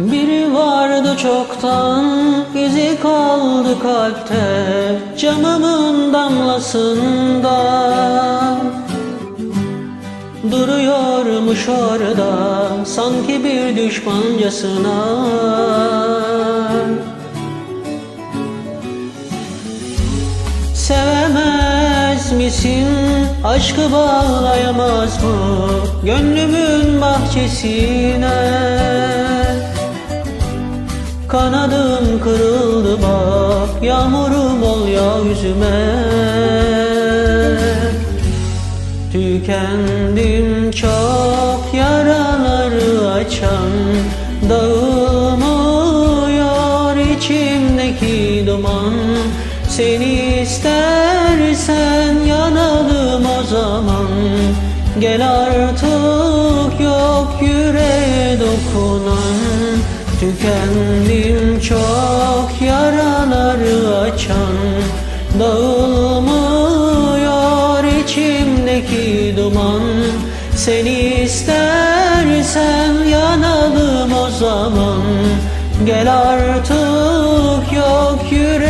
Biri vardı çoktan izi kaldı kalpte Camımın damlasında. Duruyormuş orada sanki bir düşmancasına Sevemez misin aşkı bağlayamaz mı? Gönlümün bahçesine Kanadım kırıldı bak Yağmurum ol ya yüzüme. Tükendim çok yaraları açan Dağılmıyor içimdeki duman. Seni istersen yanalım o zaman. Gel artık Tükendim çok yaraları açan Dağılmıyor içimdeki duman. Seni istersen yanalım o zaman. Gel artık yok yüreğe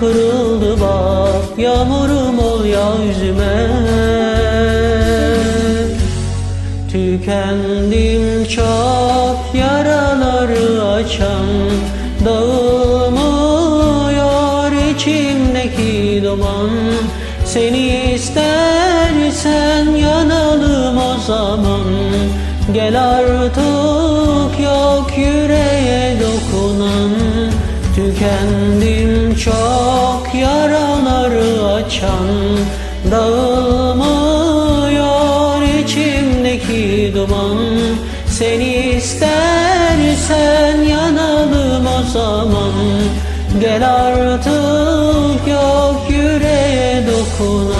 Kırıldı bak Yağmurum ol ya yüzüme. Tükendim çok yaraları açan Dağılmıyor içimdeki duman. Seni istersen yanalım o zaman. Gel artık yok yüreğe dokunan. Tükendim çok açan Dağılmıyor içimdeki duman. Seni istersen yanalım o zaman. Gel artık yok yüreğe dokunan